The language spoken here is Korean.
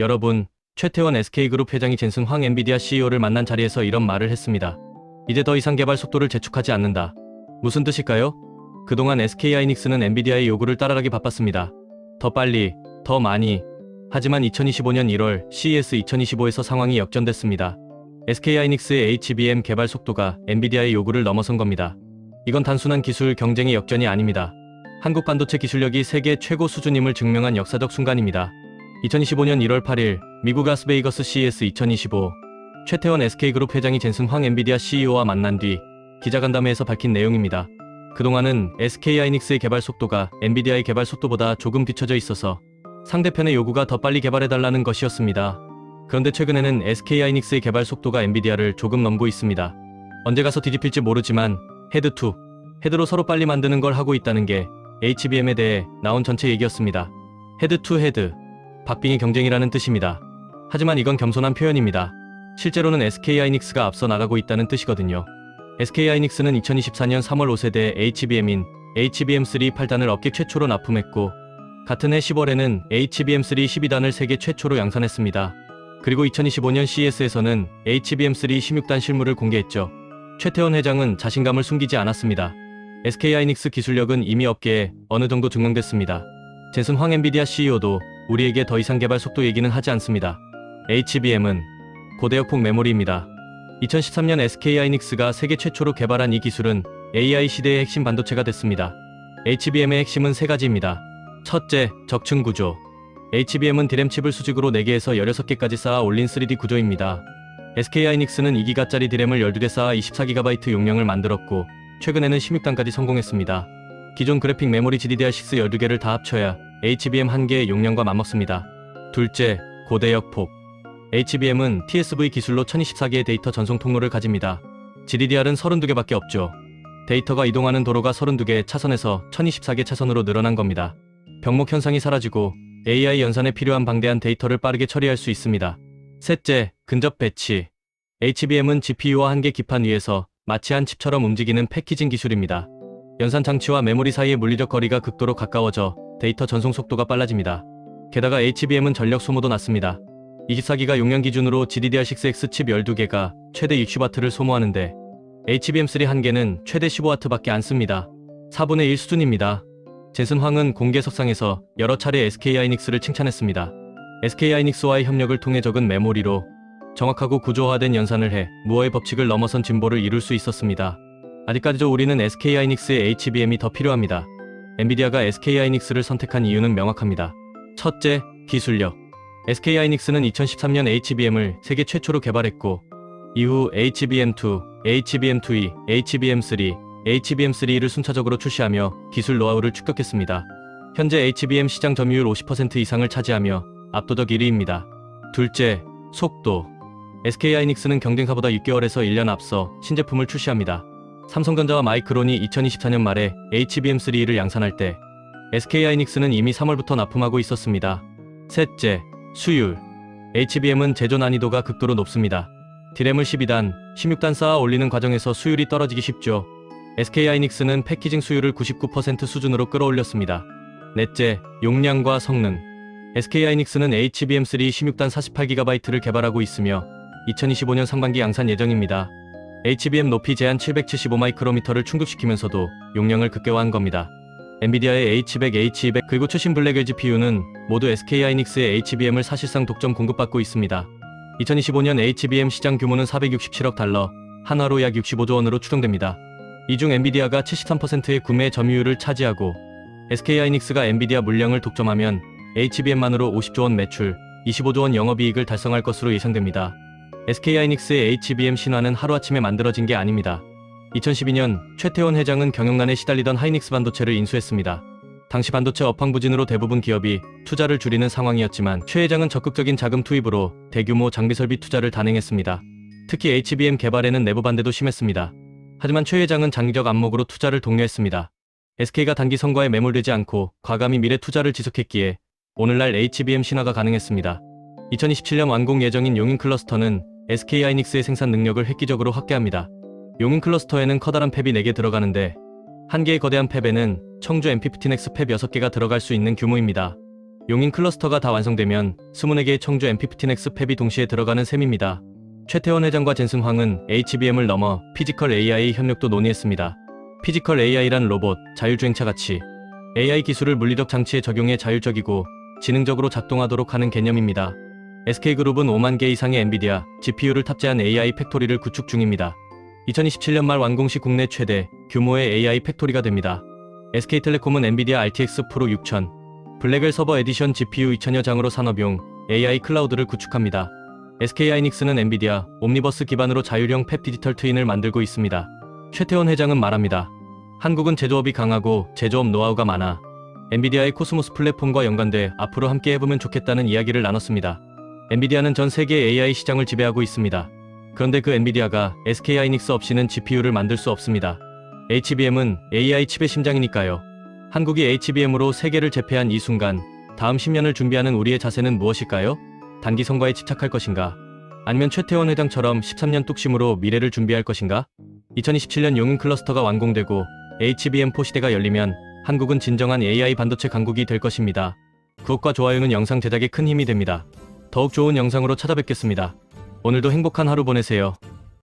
여러분, 최태원 SK그룹 회장이 젠슨 황 엔비디아 CEO를 만난 자리에서 이런 말을 했습니다. 이제 더 이상 개발 속도를 재촉하지 않는다. 무슨 뜻일까요? 그동안 SK하이닉스는 엔비디아의 요구를 따라가기 바빴습니다. 더 빨리, 더 많이. 하지만 2025년 1월 CES 2025에서 상황이 역전됐습니다. SK하이닉스의 HBM 개발 속도가 엔비디아의 요구를 넘어선 겁니다. 이건 단순한 기술 경쟁의 역전이 아닙니다. 한국 반도체 기술력이 세계 최고 수준임을 증명한 역사적 순간입니다. 2025년 1월 8일 미국 라스베이거스 CES 2025 최태원 SK그룹 회장이 젠슨 황 엔비디아 CEO와 만난 뒤 기자간담회에서 밝힌 내용입니다. 그동안은 SK하이닉스의 개발 속도가 엔비디아의 개발 속도보다 조금 뒤처져 있어서 상대편의 요구가 더 빨리 개발해달라는 것이었습니다. 그런데 최근에는 SK하이닉스의 개발 속도가 엔비디아를 조금 넘고 있습니다. 언제 가서 뒤집힐지 모르지만 헤드2, 헤드로 서로 빨리 만드는 걸 하고 있다는 게 HBM에 대해 나온 전체 얘기였습니다. 헤드2 헤드, 박빙의 경쟁이라는 뜻입니다. 하지만 이건 겸손한 표현입니다. 실제로는 SK하이닉스가 앞서 나가고 있다는 뜻이거든요. SK하이닉스는 2024년 3월 5세대 HBM인 HBM3 8단을 업계 최초로 납품했고 같은 해 10월에는 HBM3 12단을 세계 최초로 양산했습니다. 그리고 2025년 CES에서는 HBM3 16단 실물을 공개했죠. 최태원 회장은 자신감을 숨기지 않았습니다. SK하이닉스 기술력은 이미 업계에 어느 정도 증명됐습니다. 젠슨 황 엔비디아 CEO도 우리에게 더 이상 개발 속도 얘기는 하지 않습니다. HBM은 고대역폭 메모리입니다. 2013년 SK하이닉스가 세계 최초로 개발한 이 기술은 AI 시대의 핵심 반도체가 됐습니다. HBM의 핵심은 세 가지입니다. 첫째, 적층 구조. HBM은 디램 칩을 수직으로 4개에서 16개까지 쌓아 올린 3D 구조입니다. SK하이닉스는 2기가짜리 디램을 12개 쌓아 24GB 용량을 만들었고 최근에는 16단까지 성공했습니다. 기존 그래픽 메모리 GDDR6 12개를 다 합쳐야 HBM 1개의 용량과 맞먹습니다. 둘째, 고대역 폭. HBM은 TSV 기술로 1024개의 데이터 전송 통로를 가집니다. GDDR은 32개밖에 없죠. 데이터가 이동하는 도로가 32개 차선에서 1024개 차선으로 늘어난 겁니다. 병목 현상이 사라지고 AI 연산에 필요한 방대한 데이터를 빠르게 처리할 수 있습니다. 셋째, 근접 배치. HBM은 GPU와 한 개 기판 위에서 마치 한 칩처럼 움직이는 패키징 기술입니다. 연산 장치와 메모리 사이의 물리적 거리가 극도로 가까워져 데이터 전송 속도가 빨라집니다. 게다가 HBM은 전력 소모도 낮습니다. 24기가 용량 기준으로 GDDR6X 칩 12개가 최대 60W를 소모하는데 HBM3 한 개는 최대 15W밖에 안 씁니다. 4분의 1 수준입니다. 젠슨 황은 공개 석상에서 여러 차례 SK하이닉스를 칭찬했습니다. SK하이닉스와의 협력을 통해 적은 메모리로 정확하고 구조화된 연산을 해 무어의 법칙을 넘어선 진보를 이룰 수 있었습니다. 아직까지도 우리는 SK하이닉스의 HBM이 더 필요합니다. 엔비디아가 SK하이닉스를 선택한 이유는 명확합니다. 첫째, 기술력. SK하이닉스는 2013년 HBM을 세계 최초로 개발했고 이후 HBM2, HBM2E, HBM3, HBM3를 순차적으로 출시하며 기술 노하우를 축적했습니다. 현재 HBM 시장 점유율 50% 이상을 차지하며 압도적 1위입니다. 둘째, 속도. SK하이닉스는 경쟁사보다 6개월에서 1년 앞서 신제품을 출시합니다. 삼성전자와 마이크론이 2024년 말에 HBM3를 양산할 때 SK하이닉스는 이미 3월부터 납품하고 있었습니다. 셋째, 수율. HBM은 제조 난이도가 극도로 높습니다. 디램을 12단, 16단 쌓아 올리는 과정에서 수율이 떨어지기 쉽죠. SK하이닉스는 패키징 수율을 99% 수준으로 끌어올렸습니다. 넷째, 용량과 성능. SK하이닉스는 HBM3 16단 48GB를 개발하고 있으며 2025년 상반기 양산 예정입니다. HBM 높이 제한 775마이크로미터를 충족시키면서도 용량을 극대화한 겁니다. 엔비디아의 H100, H200 그리고 최신 블랙 GPU는 모두 SK하이닉스의 HBM을 사실상 독점 공급받고 있습니다. 2025년 HBM 시장 규모는 467억 달러, 한화로 약 65조 원으로 추정됩니다. 이 중 엔비디아가 73%의 구매 점유율을 차지하고 SK하이닉스가 엔비디아 물량을 독점하면 HBM만으로 50조 원 매출, 25조 원 영업이익을 달성할 것으로 예상됩니다. SK하이닉스의 HBM 신화는 하루아침에 만들어진 게 아닙니다. 2012년 최태원 회장은 경영난에 시달리던 하이닉스 반도체를 인수했습니다. 당시 반도체 업황 부진으로 대부분 기업이 투자를 줄이는 상황이었지만 최 회장은 적극적인 자금 투입으로 대규모 장비 설비 투자를 단행했습니다. 특히 HBM 개발에는 내부 반대도 심했습니다. 하지만 최 회장은 장기적 안목으로 투자를 독려했습니다. SK가 단기 성과에 매몰되지 않고 과감히 미래 투자를 지속했기에 오늘날 HBM 신화가 가능했습니다. 2027년 완공 예정인 용인 클러스터는 SK하이닉스의 생산 능력을 획기적으로 확대합니다. 용인 클러스터에는 커다란 팹이 4개 들어가는데 한 개의 거대한 팹에는 청주 MP15X 팹 6개가 들어갈 수 있는 규모입니다. 용인 클러스터가 다 완성되면 24개의 청주 MP15X 팹이 동시에 들어가는 셈입니다. 최태원 회장과 젠승 황은 HBM을 넘어 피지컬 AI 협력도 논의했습니다. 피지컬 AI란 로봇, 자율주행차 같이 AI 기술을 물리적 장치에 적용해 자율적이고 지능적으로 작동하도록 하는 개념입니다. SK그룹은 5만 개 이상의 엔비디아, GPU를 탑재한 AI 팩토리를 구축 중입니다. 2027년 말 완공 시 국내 최대 규모의 AI 팩토리가 됩니다. SK텔레콤은 엔비디아 RTX 프로 6000, 블랙웰 서버 에디션 GPU 2000여 장으로 산업용 AI 클라우드를 구축합니다. SK하이닉스는 엔비디아 옴니버스 기반으로 자율형 팹 디지털 트윈을 만들고 있습니다. 최태원 회장은 말합니다. 한국은 제조업이 강하고 제조업 노하우가 많아 엔비디아의 코스모스 플랫폼과 연관돼 앞으로 함께 해보면 좋겠다는 이야기를 나눴습니다. 엔비디아는 전 세계 AI 시장을 지배하고 있습니다. 그런데 그 엔비디아가 SK하이닉스 없이는 GPU를 만들 수 없습니다. HBM은 AI 칩의 심장이니까요. 한국이 HBM으로 세계를 제패한 이 순간 다음 10년을 준비하는 우리의 자세는 무엇일까요? 단기 성과에 집착할 것인가? 아니면 최태원 회장처럼 13년 뚝심으로 미래를 준비할 것인가? 2027년 용인 클러스터가 완공되고 HBM4 시대가 열리면 한국은 진정한 AI 반도체 강국이 될 것입니다. 구독과 좋아요는 영상 제작에 큰 힘이 됩니다. 더욱 좋은 영상으로 찾아뵙겠습니다. 오늘도 행복한 하루 보내세요.